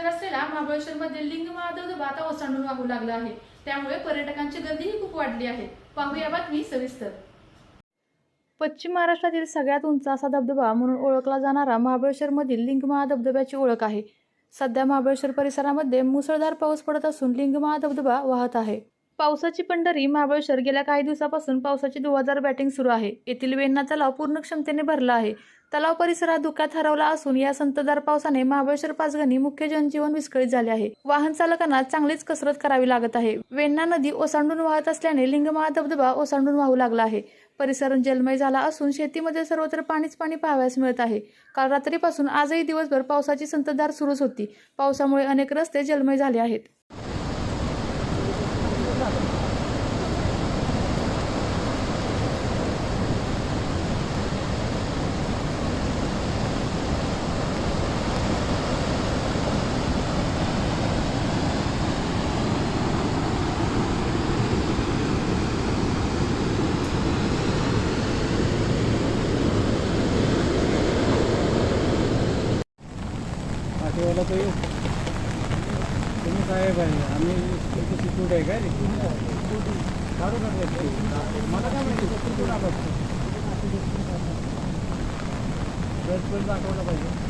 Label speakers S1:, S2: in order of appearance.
S1: नजर असलेला महाबळेश्वर मध्ये लिंग महादेव आता ओसांडून वाहू लागला आहे. त्यामुळे पर्यटकांची गर्दीही खूप वाढली आहे. पाहूया बातमी सविस्तर. पश्चिम महाराष्ट्रातील सगळ्यात उंच असा धबधबा म्हणून ओळखला जाणारा महाबळेश्वरमधील लिंग धबधब्याची ओळख आहे. सध्या महाबळेश्वर परिसरामध्ये मुसळधार पाऊस पडत असून लिंग धबधबा वाहत आहे. पावसाची पंढरी महाबळेश्वर गेल्या काही दिवसापासून पावसाची धुवाधार बॅटिंग सुरू आहे. येथील वेण्णा तलाव पूर्ण क्षमतेने भरला आहे. तलाव परिसरात धुक्यात हरवला असून या संततधार पावसाने महाबळेश्वर पाचगणी मुख्य जनजीवन विस्कळीत झाले आहे. वाहन चालकांना चांगलीच कसरत करावी लागत आहे. वेण्णा नदी ओसांडून वाहत असल्याने लिंगमाळा धबधबा ओसांडून वाहू लागला आहे. परिसर जलमय झाला असून शेतीमध्ये सर्वत्र पाणीच पाणी पाहावयास मिळत आहे. काल रात्रीपासून आजही दिवसभर पावसाची संततधार सुरूच होती. पावसामुळे अनेक रस्ते जलमय झाले आहेत.
S2: पाठीवाला तो येऊ तुम्ही काय पाहिजे आम्ही तुमचं सिक्युरिटी आहे काय काढू नका मला काय माहिती सिक्युरिटी बघतो पण दाखवलं पाहिजे.